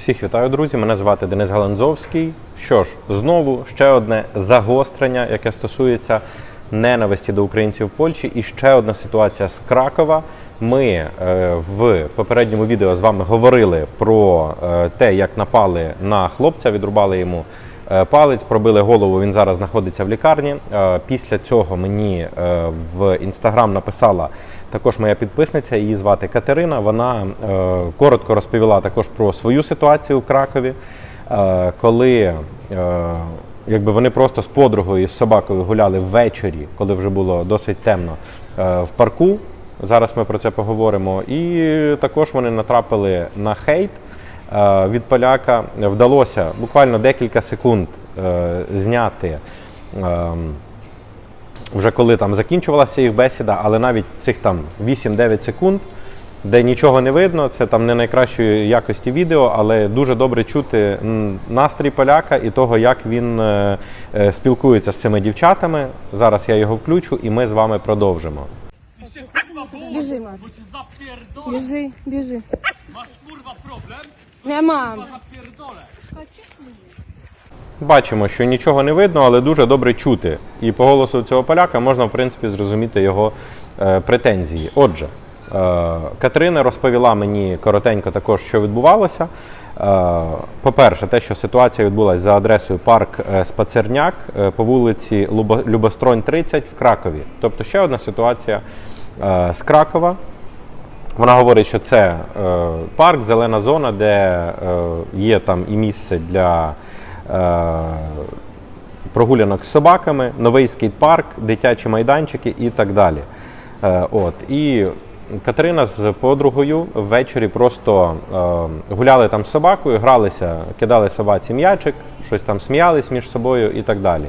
Всіх вітаю, друзі. Мене звати Денис Галанзовський. Що ж, знову ще одне загострення, яке стосується ненависті до українців в Польщі. І ще одна ситуація з Кракова. Ми е, в попередньому відео з вами говорили про е, те, як напали на хлопця, відрубали йому палець, пробили голову. Він зараз знаходиться в лікарні. Е, Після цього мені е, в інстаграм написала також моя підписниця. Її звати Катерина. Вона е, коротко розповіла також про свою ситуацію в Кракові, е, коли. е, Якби вони просто з подругою і з собакою гуляли ввечері, коли вже було досить темно, е, в парку. Зараз ми про це поговоримо. І також вони натрапили на хейт е, від поляка. Вдалося буквально декілька секунд е, зняти. ем, вже коли там закінчувалася їх бесіда, але навіть цих там 8-9 секунд, де нічого не видно, це там не найкращої якості відео, але дуже добре чути настрій поляка і того, як він е, е, спілкується з цими дівчатами. Зараз я його включу і ми з вами продовжимо. Біжи. Біжи, біжи. Masz kurwa problem? Kurwa zapierdolę. Бачимо, що нічого не видно, але дуже добре чути. І по голосу цього поляка можна, в принципі, зрозуміти його е, претензії. Отже, е, Катерина розповіла мені коротенько також, що відбувалося. Е, по-перше, те, що ситуація відбулася за адресою парк е, Спацерняк е, по вулиці Любостронь 30 в Кракові. Тобто ще одна ситуація е, з Кракова. Вона говорить, що це е, парк, зелена зона, де е, є там і місце для е, прогулянок з собаками, новий скейт-парк, дитячі майданчики і так далі. Е, от. І Катерина з подругою ввечері просто е, гуляли там з собакою, гралися, кидали собаці м'ячик, щось там сміялись між собою і так далі.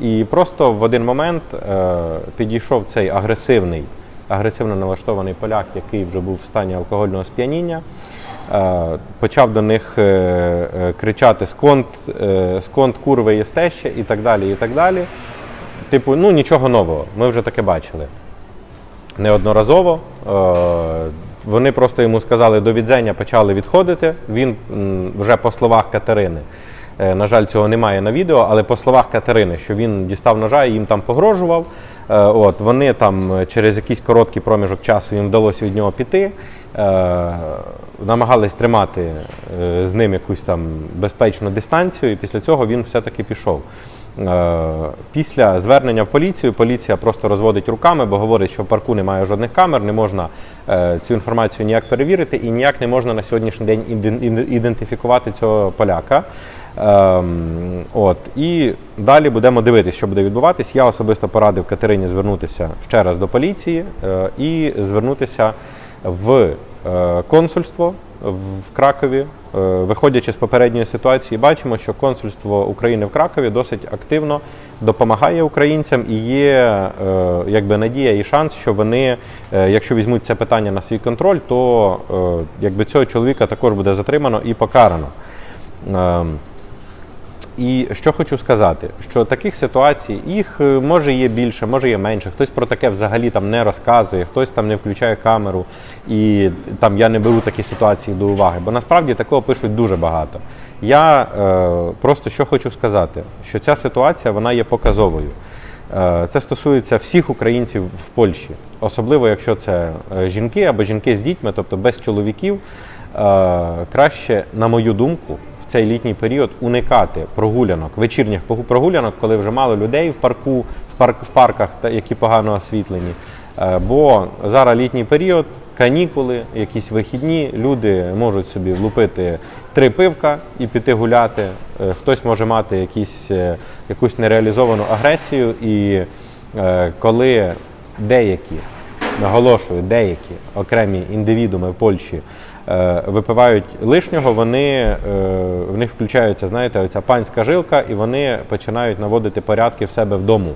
І просто в один момент е, підійшов цей агресивний агресивно налаштований поляк, який вже був в стані алкогольного сп'яніння, е, почав до них е, е, кричати сконт, сконт курви єсте ще і так далі. і так далі. Типу, ну нічого нового, ми вже таке бачили. Неодноразово. Вони просто йому сказали до відзення, почали відходити. Він вже по словах Катерини. На жаль, цього немає на відео, але по словах Катерини, що він дістав ножа і їм там погрожував. Е, От, вони там е, через якийсь короткий проміжок часу їм вдалося від нього піти. Е, намагались тримати з ним якусь там безпечну дистанцію, і після цього він все-таки пішов. Після звернення в поліцію поліція просто розводить руками, бо говорить, що в парку немає жодних камер, не можна цю інформацію ніяк перевірити і ніяк не можна на сьогоднішній день іден- іден- ідентифікувати цього поляка. Ем, от і далі будемо дивитися, що буде відбуватись. Я особисто порадив Катерині звернутися ще раз до поліції е, і звернутися в е, консульство в Кракові. Е, Виходячи з попередньої ситуації, бачимо, що консульство України в Кракові досить активно допомагає українцям і є якби надія і шанс, що вони, якщо візьмуть це питання на свій контроль, то якби цього чоловіка також буде затримано і покарано. Ем, і що хочу сказати, що таких ситуацій їх е, може є більше, може є менше. Хтось про таке взагалі там не розказує, хтось там не включає камеру, і там я не беру такі ситуації до уваги. Бо насправді такого пишуть дуже багато. Я е, просто що хочу сказати, що ця ситуація вона є показовою. Е, Це стосується всіх українців в Польщі, особливо якщо це е, жінки або жінки з дітьми, тобто без чоловіків. Е, Краще, на мою думку, цей літній період уникати прогулянок, вечірніх прогулянок, коли вже мало людей в парку, в, парк, в парках, які погано освітлені. Е, Бо зараз літній період, канікули, якісь вихідні, люди можуть собі влупити три пивка і піти гуляти. Е, Хтось може мати якісь, е, якусь нереалізовану агресію, і коли деякі наголошую, деякі окремі індивідууми в Польщі випивають лишнього, вони е, в них включається, знаєте, оця панська жилка, і вони починають наводити порядки в себе вдому,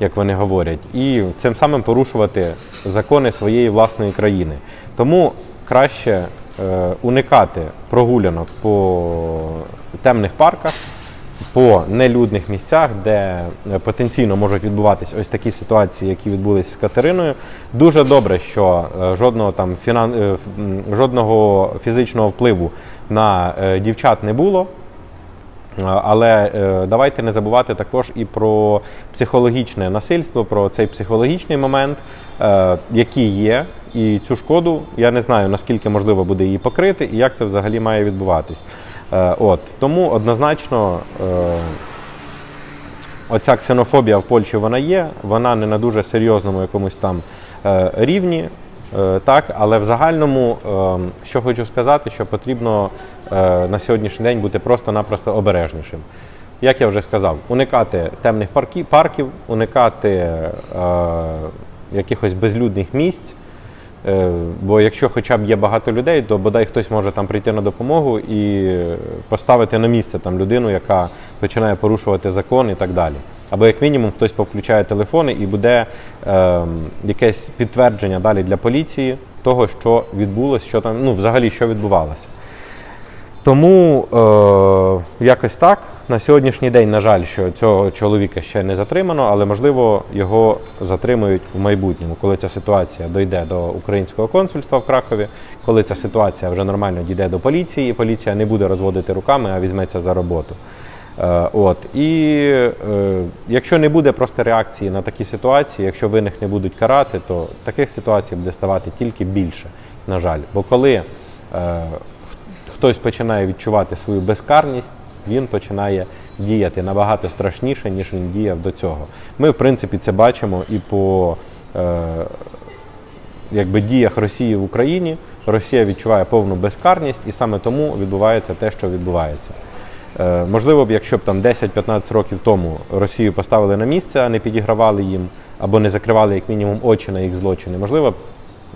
як вони говорять, і цим самим порушувати закони своєї власної країни. Тому краще е, уникати прогулянок по темних парках по нелюдних місцях, де е, потенційно можуть відбуватись ось такі ситуації, які відбулись з Катериною. Дуже добре, що е, жодного там фінан... е, жодного фізичного впливу на дівчат не було. Але давайте не забувати також і про психологічне насильство, про цей психологічний момент, який є. І цю шкоду я не знаю наскільки можливо буде її покрити, і як це взагалі має відбуватись. Е, от тому однозначно. Е, Оця ксенофобія в Польщі вона є, вона не на дуже серйозному якомусь там е, рівні, так, але в загальному, що хочу сказати, що потрібно на сьогоднішній день бути просто-напросто обережнішим. Як я вже сказав, уникати темних парків, уникати якихось безлюдних місць. Е, Бо якщо хоча б є багато людей, то бодай хтось може там прийти на допомогу і поставити на місце там людину, яка починає порушувати закон і так далі. Або як мінімум хтось повключає телефони і буде е, якесь підтвердження далі для поліції того, що відбулося, що там, ну взагалі що відбувалося. Тому е, якось так. На сьогоднішній день, на жаль, що цього чоловіка ще не затримано, але можливо його затримують в майбутньому, коли ця ситуація дійде до українського консульства в Кракові, коли ця ситуація вже нормально дійде до поліції, і поліція не буде розводити руками, а візьметься за роботу. Е, от. І е, якщо не буде просто реакції на такі ситуації, якщо винних не будуть карати, то таких ситуацій буде ставати тільки більше, на жаль. Бо коли е, хтось починає відчувати свою безкарність, він починає діяти набагато страшніше, ніж він діяв до цього. Ми, в принципі, це бачимо і по е, якби, діях Росії в Україні. Росія відчуває повну безкарність, і саме тому відбувається те, що відбувається. Е, можливо б, якщо б там 10-15 років тому Росію поставили на місце, а не підігравали їм або не закривали як мінімум очі на їх злочини, можливо б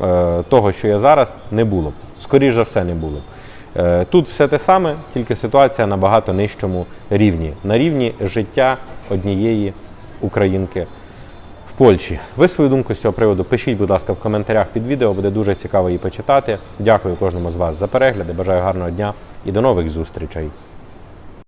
е, того, що є зараз, не було б. Скоріше за все, не було б. Е, Тут все те саме, тільки ситуація на багато нижчому рівні, на рівні життя однієї українки в Польщі. Ви свою думку з цього приводу пишіть, будь ласка, в коментарях під відео, буде дуже цікаво її почитати. Дякую кожному з вас за перегляди. Бажаю гарного дня і до нових зустрічей.